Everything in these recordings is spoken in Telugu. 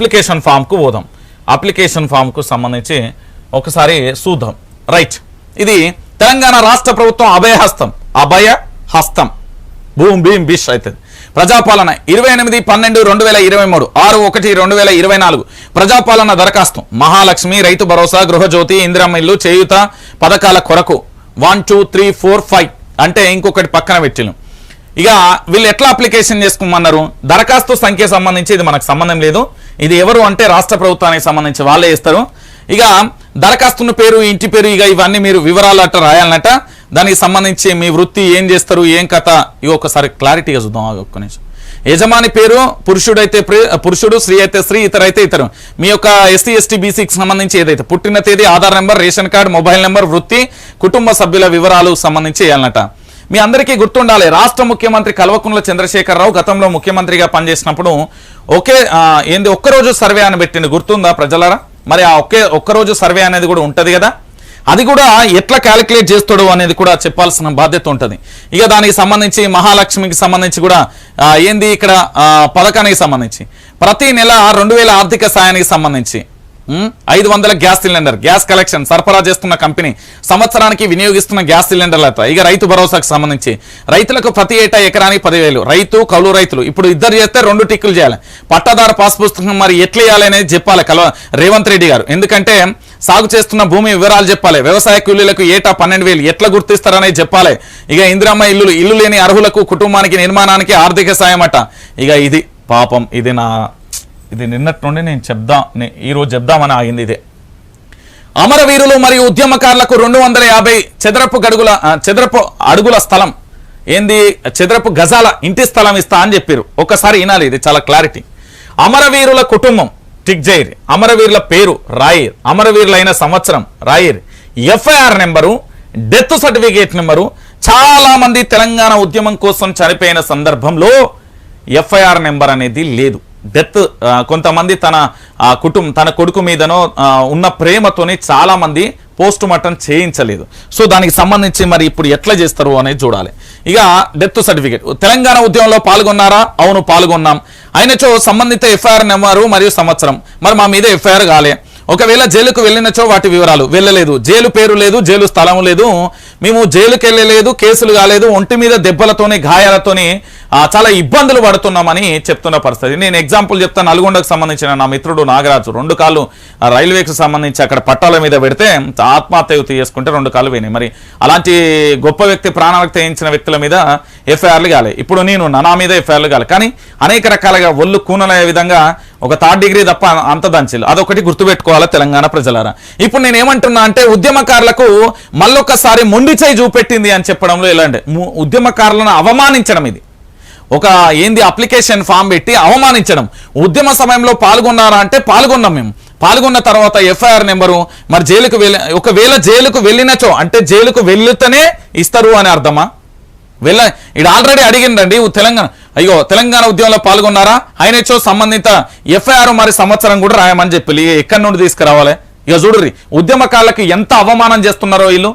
అప్లికేషన్ ఫామ్కు పోదాం అప్లికేషన్ ఫామ్కు సంబంధించి ఒకసారి చూద్దాం. రైట్. ఇది తెలంగాణ రాష్ట్ర ప్రభుత్వం అభయహస్తం అభయ హస్తం. భూమి భీమ్ బిష్ అవుతుంది ప్రజాపాలన ఇరవై ఎనిమిది పన్నెండు రెండు వేల ఇరవై మూడు ఆరు ఒకటి రెండు వేల ఇరవై నాలుగు. ప్రజాపాలన దరఖాస్తు. మహాలక్ష్మి రైతు భరోసా గృహజ్యోతి ఇందిరమ్మ ఇల్లు చేయుత పథకాల కొరకు. One two three four five. అంటే ఇంకొకటి పక్కన పెట్టిను ఇక వీళ్ళు ఎట్లా అప్లికేషన్ చేసుకోమన్నారు? దరఖాస్తు సంఖ్య సంబంధించి ఇది మనకు సంబంధం లేదు. ఇది ఎవరు అంటే రాష్ట్ర ప్రభుత్వానికి సంబంధించి వాళ్ళే ఇస్తారు. ఇక దరఖాస్తున్న పేరు ఇంటి పేరు ఇక ఇవన్నీ మీరు వివరాలు అట్ట రాయాలన్నట దానికి సంబంధించి మీ వృత్తి ఏం చేస్తారు ఏం కథ? ఇవి ఒకసారి క్లారిటీగా చూద్దాం ఒక్క నిమిషం. యజమాని పేరు పురుషుడైతే ప్రి- పురుషుడు స్త్రీ అయితే స్త్రీ ఇతర అయితే ఇతరు. మీ యొక్క ఎస్సీ ఎస్టీ బీసీకి సంబంధించి ఏదైతే పుట్టిన తేదీ Aadhaar number ration card mobile number వృత్తి కుటుంబ సభ్యుల వివరాలు సంబంధించి వేయాలన్నట మీ అందరికీ గుర్తుండాలి రాష్ట్ర ముఖ్యమంత్రి కల్వకుంట్ల చంద్రశేఖరరావు గతంలో ముఖ్యమంత్రిగా పనిచేసినప్పుడు ఒకే ఏంది ఒక్కరోజు సర్వే అని పెట్టింది గుర్తుందా ప్రజలరా? మరి ఆ ఒకే ఒక్కరోజు సర్వే అనేది కూడా ఉంటుంది కదా? అది కూడా ఎట్లా క్యాలిక్యులేట్ చేస్తాడు అనేది కూడా చెప్పాల్సిన బాధ్యత ఉంటుంది. ఇక దానికి సంబంధించి మహాలక్ష్మికి సంబంధించి కూడా ఏంది ఇక్కడ పథకానికి సంబంధించి. ప్రతి నెల రెండు వేల ఆర్థిక సాయానికి సంబంధించి. ఐదు వందల గ్యాస్ సిలిండర్ గ్యాస్ కలెక్షన్ సరఫరా చేస్తున్న కంపెనీ సంవత్సరానికి వినియోగిస్తున్న గ్యాస్ సిలిండర్లతో ఇక రైతు భరోసాకు సంబంధించి రైతులకు ప్రతి ఏటా ఎకరానికి పదివేలు. రైతు కౌలు రైతులు. ఇప్పుడు ఇద్దరు చేస్తే రెండు టిక్కులు చేయాలి. పట్టాదారు పాస్ పుస్తకం మరి ఎట్లా వేయాలి అనేది చెప్పాలి కల రేవంత్ రెడ్డి గారు. ఎందుకంటే సాగు చేస్తున్న భూమి వివరాలు చెప్పాలి. వ్యవసాయ కూలీలకు ఏటా పన్నెండు వేలు ఎట్లా గుర్తిస్తారనేది చెప్పాలి. ఇక ఇందిరమ్మ ఇల్లులు ఇల్లు లేని అర్హులకు కుటుంబానికి నిర్మాణానికి ఆర్థిక సాయం అట ఇక ఇది పాపం ఇది నా ఇది నిన్నటి నుండి నేను చెప్దాం ఈరోజు చెప్దామని ఆగింది ఇదే. అమరవీరులు మరియు ఉద్యమకారులకు రెండు వందల యాభై చదరపు గడుగుల చదరపు అడుగుల స్థలం. ఏంది? చదరపు గజాల ఇంటి స్థలం ఇస్తా అని చెప్పారు. ఒకసారి వినాలి ఇది చాలా క్లారిటీ. అమరవీరుల కుటుంబం టిక్ జైర్ అమరవీరుల పేరు రాయిర్. అమరవీరులైన సంవత్సరం రాయిర్. FIR number death certificate number. చాలామంది తెలంగాణ ఉద్యమం కోసం చనిపోయిన సందర్భంలో ఎఫ్ఐఆర్ నెంబర్ అనేది లేదు. డెత్ కొంతమంది తన కుటుంబం తన కొడుకు మీదనో ఉన్న ప్రేమతోని చాలామంది పోస్ట్ మార్టం చేయించలేదు. సో దానికి సంబంధించి మరి ఇప్పుడు ఎట్లా చేస్తారు అనేది చూడాలి. ఇక డెత్ సర్టిఫికేట్. తెలంగాణ ఉద్యమంలో పాల్గొన్నారా? అవును పాల్గొన్నాం. అయినచో సంబంధిత ఎఫ్ఐఆర్ నెంబరు మరియు సంవత్సరం. మరి మా మీద ఎఫ్ఐఆర్ కాలే. ఒకవేళ జైలుకు వెళ్ళినచో వాటి వివరాలు. వెళ్ళలేదు. జైలు పేరు లేదు జైలు స్థలం లేదు. మేము జైలుకి వెళ్ళలేదు కేసులు కాలేదు ఒంటి మీద దెబ్బలతోని గాయాలతోని చాలా ఇబ్బందులు పడుతున్నామని చెప్తున్న పరిస్థితి. నేను ఎగ్జాంపుల్ చెప్తాను నల్గొండకు సంబంధించిన నా మిత్రుడు నాగరాజు. రెండు కాళ్ళు ఆ, రైల్వేకి సంబంధించి అక్కడ పట్టాల మీద పెడితే ఆత్మహత్య చేసుకుంటే రెండు కాళ్ళు పోయినాయి. మరి అలాంటి గొప్ప వ్యక్తి ప్రాణాలకు తెయించిన వ్యక్తుల మీద ఎఫ్ఐఆర్లు కాలే. ఇప్పుడు నేను నా మీద ఎఫ్ఐఆర్లు కాలే. కానీ అనేక రకాలుగా ఒళ్ళు కూనలయ్యే విధంగా ఒక థర్డ్ డిగ్రీ తప్ప అంత దంచలు అదొకటి గుర్తుపెట్టుకోవాలా తెలంగాణ ప్రజలారా? ఇప్పుడు నేను ఏమంటున్నా అంటే ఉద్యమకారులకు మళ్ళొకసారి మొండి చేయి చూపెట్టింది అని చెప్పడంలో ఎలాంటి? ఉద్యమకారులను అవమానించడం ఇది. ఒక ఏంది అప్లికేషన్ ఫామ్ పెట్టి అవమానించడం. ఉద్యమ సమయంలో పాల్గొన్నారా అంటే పాల్గొన్నాం మేము. పాల్గొన్న తర్వాత ఎఫ్ఐఆర్ నెంబరు మరి జైలుకు వెళ్ళి ఒకవేళ జైలుకు వెళ్ళినచో అంటే జైలుకు వెళ్ళితేనే ఇస్తారు అని అర్థమా? వెళ్ళ ఇది ఆల్రెడీ అడిగిండండి తెలంగాణ అయ్యో తెలంగాణ ఉద్యమంలో పాల్గొన్నారా? ఆయనచో సంబంధిత ఎఫ్ఐఆర్ మరి సంవత్సరం కూడా రాయమని చెప్పి ఎక్కడి నుండి తీసుకురావాలి? ఇక చూడుర్రి ఉద్యమకారులకు ఎంత అవమానం చేస్తున్నారో వీళ్ళు?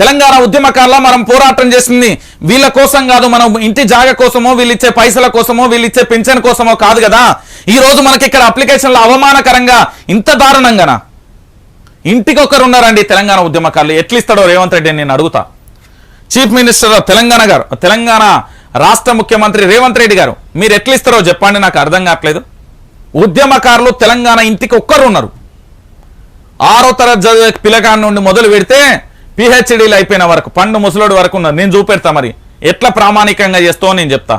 తెలంగాణ ఉద్యమకారుల మనం పోరాటం చేసింది వీళ్ళ కోసం కాదు మనం ఇంటి జాగ కోసమో వీళ్ళిచ్చే పైసల కోసమో వీళ్ళిచ్చే పెన్షన్ పింఛన్ కోసమో కాదు కదా? ఈ రోజు మనకి ఇక్కడ అప్లికేషన్లో అవమానకరంగా ఇంత దారుణంగానా? ఇంటికి ఒకరు ఉన్నారండి తెలంగాణ ఉద్యమకారులు. ఎట్లిస్తాడో రేవంత్ రెడ్డి నేను అడుగుతా. చీఫ్ మినిస్టర్ తెలంగాణ గారు తెలంగాణ రాష్ట్ర ముఖ్యమంత్రి రేవంత్ రెడ్డి గారు మీరు ఎట్లా ఇస్తారో చెప్పండి నాకు అర్థం కావట్లేదు. ఉద్యమకారులు తెలంగాణ ఇంటికి ఒక్కరు ఉన్నారు. ఆరో తరగతి చదివే పిల్లగాడి నుండి మొదలు పెడితే పిహెచ్డీలు అయిపోయిన వరకు పండు ముసలోడు వరకు ఉన్నారు. నేను చూపెడతా మరి. ఎట్లా ప్రామాణికంగా చేస్తావో నేను చెప్తా.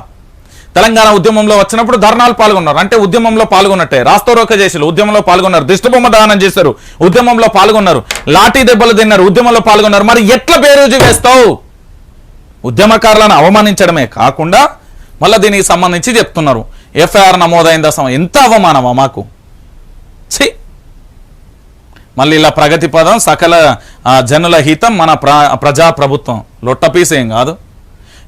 తెలంగాణ ఉద్యమంలో వచ్చినప్పుడు ధర్నాలు పాల్గొన్నారు. అంటే ఉద్యమంలో పాల్గొన్నట్టే. రాస్తోరోక చేసారు ఉద్యమంలో పాల్గొన్నారు. దిష్టిబొమ్మ దానం చేశారు ఉద్యమంలో పాల్గొన్నారు. లాఠీ దెబ్బలు తిన్నారు ఉద్యమంలో పాల్గొన్నారు. మరి ఎట్లా బేరోజు వేస్తావు? ఉద్యమకారులను అవమానించడమే కాకుండా మళ్ళీ దీనికి సంబంధించి చెప్తున్నారు. ఎఫ్ఐఆర్ నమోదైన సమయం ఎంత అవమానమా మాకు? ఛీ! మళ్ళీ ఇలా ప్రగతి పదం సకల జనుల హితం మన ప్ర ప్రజా ప్రభుత్వం. లొట్టపీస్ ఏం కాదు.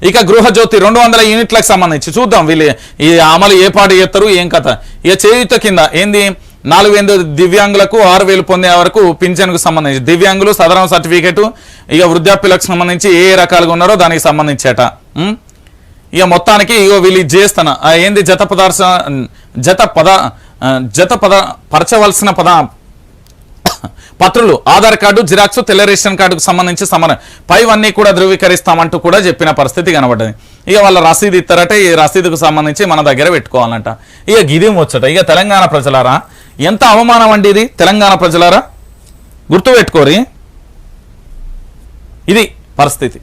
ఇక గృహజ్యోతి రెండు వందల యూనిట్లకు సంబంధించి చూద్దాం. వీళ్ళు ఈ అమలు ఏ పాటు చేస్తారు ఏం కథ? ఇక చేయుత కింద ఏంది? నాలుగు వేలు దివ్యాంగులకు ఆరు వేలు పొందే వరకు పింఛన్కు సంబంధించి దివ్యాంగులు సదరం సర్టిఫికేటు ఇక వృద్ధాప్యులకు సంబంధించి ఏ ఏ రకాలుగా ఉన్నారో దానికి సంబంధించేట. ఇక మొత్తానికి ఇగో వీళ్ళు చేస్తాన ఏంది జత పదార్థ జత పద జత పద పరచవలసిన పద పత్రులు ఆధార్ కార్డు జిరాక్స్ తెల్ల రేషన్ కార్డుకు సంబంధించి సమర పైవన్నీ కూడా ధృవీకరిస్తామంటూ కూడా చెప్పిన పరిస్థితి కనబడ్డది. ఇక వాళ్ళ రసీదు ఇస్తారట ఈ రసీదుకు సంబంధించి మన దగ్గర పెట్టుకోవాలంట. ఇక గిది వచ్చట ఇక తెలంగాణ ప్రజలారా ఎంత అవమానం అండి ఇది తెలంగాణ ప్రజలారా? గుర్తుపెట్టుకోరి. ఇది పరిస్థితి.